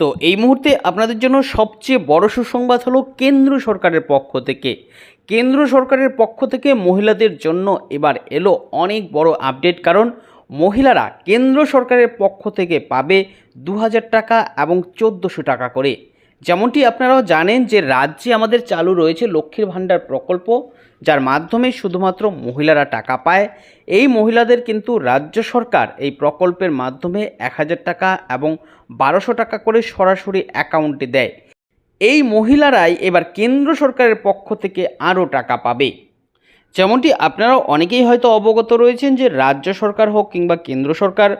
তো এই মুহূর্তে আপনাদের জন্য সবচেয়ে বড় সুসংবাদ হলো কেন্দ্র সরকারের পক্ষ থেকে। কেন্দ্র সরকারের পক্ষ থেকে মহিলাদের জন্য এবার এলো অনেক বড় আপডেট কারণ মহিলারা কেন্দ্র সরকারের পক্ষ থেকে পাবে দু হাজার টাকা এবং চোদ্দোশো টাকা করে। যেমনটি আপনারাও জানেন যে রাজ্যে আমাদের চালু রয়েছে লক্ষ্মীর ভাণ্ডার প্রকল্প, যার মাধ্যমে শুধুমাত্র মহিলারা টাকা পায়। এই মহিলাদের কিন্তু রাজ্য সরকার এই প্রকল্পের মাধ্যমে এক হাজার টাকা এবং বারোশো টাকা করে সরাসরি অ্যাকাউন্টে দেয়। এই মহিলারাই এবার কেন্দ্র সরকারের পক্ষ থেকে আরও টাকা পাবে। যেমনটি আপনারা অনেকেই হয়তো অবগত রয়েছেন যে রাজ্য সরকার হোক কিংবা কেন্দ্র সরকার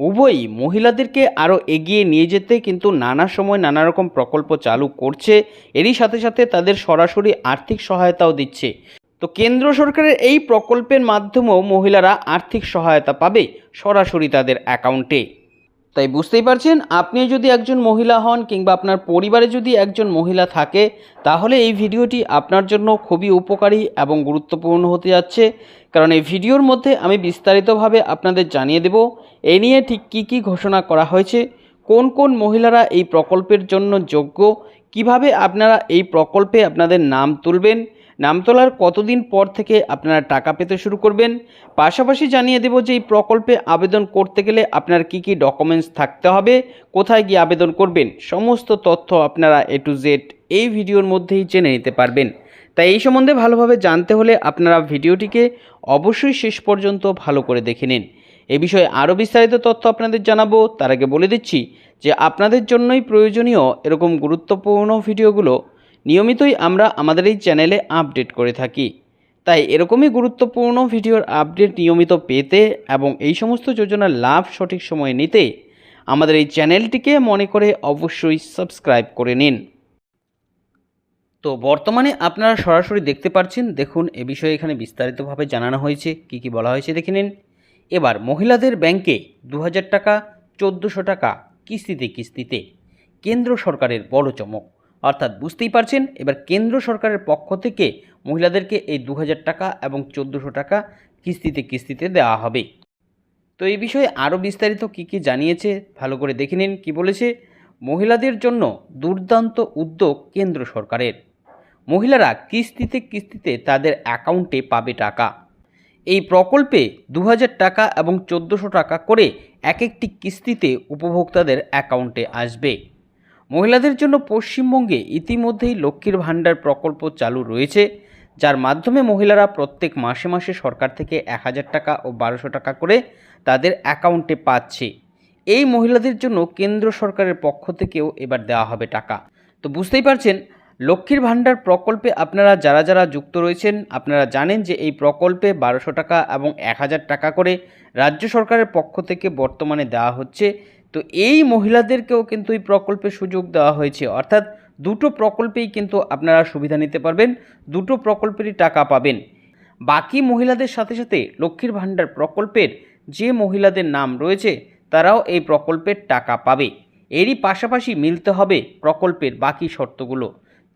উভয়ই মহিলাদেরকে আরও এগিয়ে নিয়ে যেতে কিন্তু নানা সময় নানা রকম প্রকল্প চালু করছে। এরই সাথে সাথে তাদের সরাসরি আর্থিক সহায়তাও দিচ্ছে। তো কেন্দ্র সরকারের এই প্রকল্পের মাধ্যমেও মহিলারা আর্থিক সহায়তা পাবে সরাসরি তাদের অ্যাকাউন্টে। তাই বুঝতেই পারছেন আপনি যদি একজন মহিলা হন কিংবা আপনার পরিবারে যদি একজন মহিলা থাকে, তাহলে এই ভিডিওটি আপনার জন্য খুবই উপকারী এবং গুরুত্বপূর্ণ হতে যাচ্ছে। কারণ এই ভিডিওর মধ্যে আমি বিস্তারিতভাবে আপনাদের জানিয়ে দেব, এ নিয়ে ঠিক কী কী ঘোষণা করা হয়েছে, কোন কোন মহিলারা এই প্রকল্পের জন্য যোগ্য, কীভাবে আপনারা এই প্রকল্পে আপনাদের নাম তুলবেন নাম তোলার কতদিন পর থেকে আপনারা টাকা পেতে শুরু করবেন? পাশাপাশি জানিয়ে দেব যে এই প্রকল্পে আবেদন করতে গেলে আপনার কি কি ডকুমেন্টস থাকতে হবে, কোথায় গিয়ে আবেদন করবেন, সমস্ত তথ্য আপনারা এ টু জেড এই ভিডিওর মধ্যেই জেনে নিতে পারবেন। তাই এই সম্বন্ধে ভালোভাবে জানতে হলে আপনারা ভিডিওটিকে অবশ্যই শেষ পর্যন্ত ভালো করে দেখে নিন। এ বিষয়ে আরও বিস্তারিত তথ্য আপনাদের জানাব। তার আগে বলে দিচ্ছি যে আপনাদের জন্যই প্রয়োজনীয় এরকম গুরুত্বপূর্ণ ভিডিওগুলো নিয়মিতই আমরা আমাদের এই চ্যানেলে আপডেট করে থাকি। তাই এরকমই গুরুত্বপূর্ণ ভিডিওর আপডেট নিয়মিত পেতে এবং এই সমস্ত যোজনার লাভ সঠিক সময়ে নিতে আমাদের এই চ্যানেলটিকে মনে করে অবশ্যই সাবস্ক্রাইব করে নিন। তো বর্তমানে আপনারা সরাসরি দেখতে পাচ্ছেন দেখুন, এ বিষয়ে এখানে বিস্তারিতভাবে জানানো হয়েছে, কি কি বলা হয়েছে দেখে নিন। এবার মহিলাদের ব্যাংকে দু হাজার টাকা, চোদ্দোশো টাকা কিস্তিতে কিস্তিতে, কেন্দ্র সরকারের বড় চমক। অর্থাৎ বুঝতেই পারছেন, এবার কেন্দ্র সরকারের পক্ষ থেকে মহিলাদেরকে এই দু হাজার টাকা এবং চোদ্দোশো টাকা কিস্তিতে কিস্তিতে দেওয়া হবে। তো এই বিষয়ে আরও বিস্তারিত কী কী জানিয়েছে, ভালো করে দেখে নিন কী বলেছে মহিলাদের জন্য দুর্দান্ত উদ্যোগ কেন্দ্র সরকারের। মহিলারা কিস্তিতে কিস্তিতে তাদের অ্যাকাউন্টে পাবে টাকা। এই প্রকল্পে দু হাজার টাকা এবং চোদ্দোশো টাকা করে এক একটি কিস্তিতে উপভোক্তাদের অ্যাকাউন্টে আসবে। মহিলাদের জন্য পশ্চিমবঙ্গে ইতিমধ্যেই লক্ষ্মীর ভাণ্ডার প্রকল্প চালু রয়েছে, যার মাধ্যমে মহিলারা প্রত্যেক মাসে মাসে সরকার থেকে এক হাজার টাকা ও বারোশো টাকা করে তাদের অ্যাকাউন্টে পাচ্ছে। এই মহিলাদের জন্য কেন্দ্র সরকারের পক্ষ থেকেও এবার দেওয়া হবে টাকা। তো বুঝতেই পারছেন, লক্ষ্মীর ভাণ্ডার প্রকল্পে আপনারা যারা যারা যুক্ত রয়েছেন, আপনারা জানেন যে এই প্রকল্পে বারোশো টাকা এবং এক হাজার টাকা করে রাজ্য সরকারের পক্ষ থেকে বর্তমানে দেওয়া হচ্ছে। তো এই মহিলাদেরকেও কিন্তু এই প্রকল্পের সুযোগ দেওয়া হয়েছে। অর্থাৎ দুটো প্রকল্পেই কিন্তু আপনারা সুবিধা নিতে পারবেন, দুটো প্রকল্পেরই টাকা পাবেন। বাকি মহিলাদের সাথে সাথে লক্ষ্মীর ভাণ্ডার প্রকল্পের যে মহিলাদের নাম রয়েছে, তারাও এই প্রকল্পের টাকা পাবে। এরই পাশাপাশি মিলতে হবে প্রকল্পের বাকি শর্তগুলো।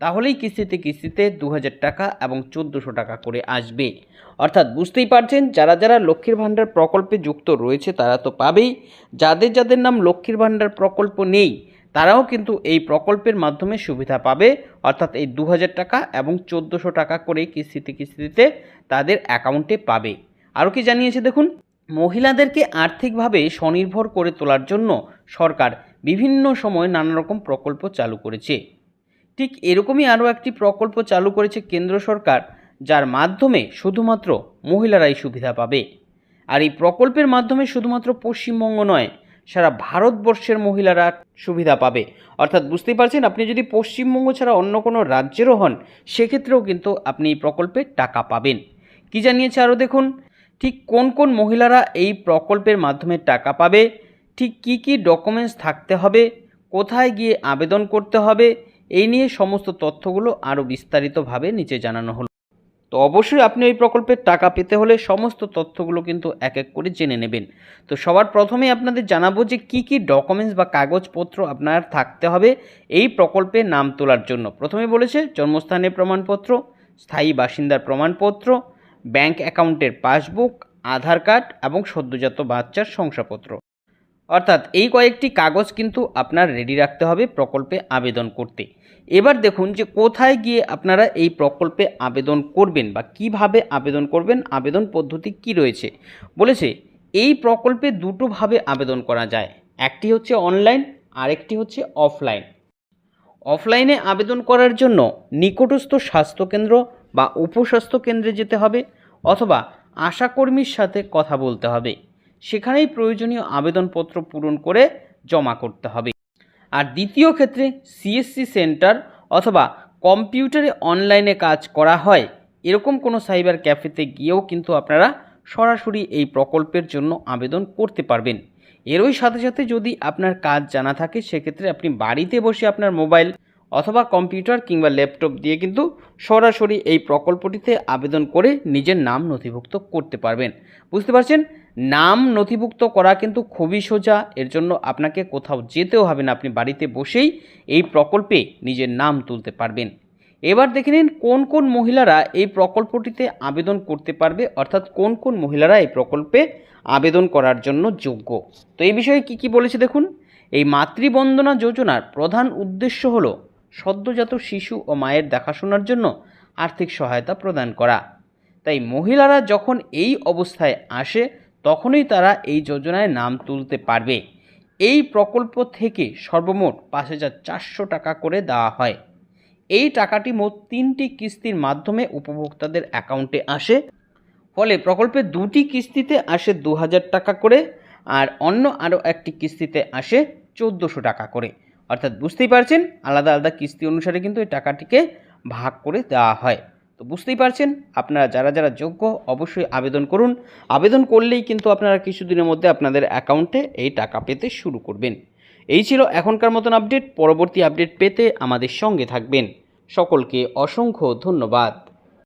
তাহলেই কিস্তিতে কিস্তিতে দু হাজার টাকা এবং চোদ্দোশো টাকা করে আসবে। অর্থাৎ বুঝতেই পারছেন, যারা যারা লক্ষ্মীর ভাণ্ডার প্রকল্পে যুক্ত রয়েছে, তারা তো পাবেই। যাদের যাদের নাম লক্ষ্মীর ভাণ্ডার প্রকল্প নেই, তারাও কিন্তু এই প্রকল্পের মাধ্যমে সুবিধা পাবে। অর্থাৎ এই দু হাজার টাকা এবং চোদ্দোশো টাকা করে কিস্তিতে কিস্তিতে তাদের অ্যাকাউন্টে পাবে। আরও কি জানিয়েছে দেখুন? মহিলাদেরকে আর্থিকভাবে স্বনির্ভর করে তোলার জন্য সরকার বিভিন্ন সময় নানা রকম প্রকল্প চালু করেছে। ঠিক এরকমই আরও একটি প্রকল্প চালু করেছে কেন্দ্র সরকার, যার মাধ্যমে শুধুমাত্র মহিলারাই সুবিধা পাবে। আর এই প্রকল্পের মাধ্যমে শুধুমাত্র পশ্চিমবঙ্গ নয়, সারা ভারতবর্ষের মহিলারা সুবিধা পাবে। অর্থাৎ বুঝতেই পারছেন, আপনি যদি পশ্চিমবঙ্গ ছাড়া অন্য কোনো রাজ্যেরও হন, সেক্ষেত্রেও কিন্তু আপনি এই প্রকল্পে টাকা পাবেন। কি জানিয়েছে আরও দেখুন, ঠিক কোন কোন মহিলারা এই প্রকল্পের মাধ্যমে টাকা পাবে, ঠিক কি কি ডকুমেন্টস থাকতে হবে, কোথায় গিয়ে আবেদন করতে হবে এই নিয়ে সমস্ত তথ্যগুলো আরও বিস্তারিতভাবে নিচে জানানো হলো। তো অবশ্যই আপনি এই প্রকল্পের টাকা পেতে হলে সমস্ত তথ্যগুলো কিন্তু এক এক করে জেনে নেবেন। তো সবার প্রথমেই আপনাদের জানাব যে কি কি ডকুমেন্টস বা কাগজপত্র আপনার থাকতে হবে এই প্রকল্পে নাম তোলার জন্য। প্রথমে বলেছে জন্মস্থানের প্রমাণপত্র, স্থায়ী বাসিন্দার প্রমাণপত্র ব্যাংক অ্যাকাউন্টের পাসবুক আধার কার্ড এবং সদ্যজাত বাচ্চার শংসাপত্র। অর্থাৎ এই কয়েকটি কাগজ কিন্তু আপনার রেডি রাখতে হবে প্রকল্পে আবেদন করতে। এবার দেখুন যে কোথায় গিয়ে আপনারা এই প্রকল্পে আবেদন করবেন বা কীভাবে আবেদন করবেন, আবেদন পদ্ধতি কি রয়েছে? বলেছে, এই প্রকল্পে দুটোভাবে আবেদন করা যায়। একটি হচ্ছে অনলাইন আরেকটি হচ্ছে অফলাইন অফলাইনে আবেদন করার জন্য নিকটস্থ স্বাস্থ্যকেন্দ্র বা উপস্বাস্থ্য কেন্দ্রে যেতে হবে অথবা আশাকর্মীর সাথে কথা বলতে হবে। সেখানেই প্রয়োজনীয় আবেদনপত্র পূরণ করে জমা করতে হবে। আর দ্বিতীয় ক্ষেত্রে সিএসসি সেন্টার অথবা কম্পিউটারে অনলাইনে কাজ করা হয়, এরকম কোনো সাইবার ক্যাফেতে গিয়েও কিন্তু আপনারা সরাসরি এই প্রকল্পের জন্য আবেদন করতে পারবেন। এরই সাথে সাথে যদি আপনার কাজ জানা থাকে, সেক্ষেত্রে আপনি বাড়িতে বসে আপনার মোবাইল অথবা কম্পিউটার কিংবা ল্যাপটপ দিয়ে কিন্তু সরাসরি এই প্রকল্পটিতে আবেদন করে নিজের নাম নথিভুক্ত করতে পারবেন। বুঝতে পারছেন? নাম নথিভুক্ত করা কিন্তু খুবই সোজা। এর জন্য আপনাকে কোথাও যেতেও হবে না। আপনি বাড়িতে বসেই এই প্রকল্পে নিজের নাম তুলতে পারবেন। এবার দেখে নিন কোন কোন মহিলারা এই প্রকল্পটিতে আবেদন করতে পারবে, অর্থাৎ কোন কোন মহিলারা এই প্রকল্পে আবেদন করার জন্য যোগ্য। তো এই বিষয়ে কি কি বলেছে দেখুন? এই মাতৃবন্দনা যোজনার প্রধান উদ্দেশ্য হলো সদ্যজাত শিশু ও মায়ের দেখাশোনার জন্য আর্থিক সহায়তা প্রদান করা। তাই মহিলারা যখন এই অবস্থায় আসে, তখনই তারা এই যোজনায় নাম তুলতে পারবে। এই প্রকল্প থেকে সর্বমোট পাঁচ হাজার চারশো টাকা করে দেওয়া হয়। এই টাকাটি মোট তিনটি কিস্তির মাধ্যমে উপভোক্তাদের অ্যাকাউন্টে আসে। ফলে প্রকল্পের দুটি কিস্তিতে আসে দু হাজার টাকা করে আর অন্য আরও একটি কিস্তিতে আসে চোদ্দোশো টাকা করে। অর্থাৎ বুঝতেই পারছেন, আলাদা আলাদা কিস্তি অনুসারে কিন্তু এই টাকাটিকে ভাগ করে দেওয়া হয়। তো বুঝতেই পারছেন, আপনারা যারা যারা যোগ্য অবশ্যই আবেদন করুন। আবেদন করলেই কিন্তু আপনারা কিছুদিনের মধ্যে আপনাদের অ্যাকাউন্টে এই টাকা পেতে শুরু করবেন। এই ছিল এখনকার মতন আপডেট, পরবর্তী আপডেট পেতে আমাদের সঙ্গে থাকবেন। সকলকে অসংখ্য ধন্যবাদ।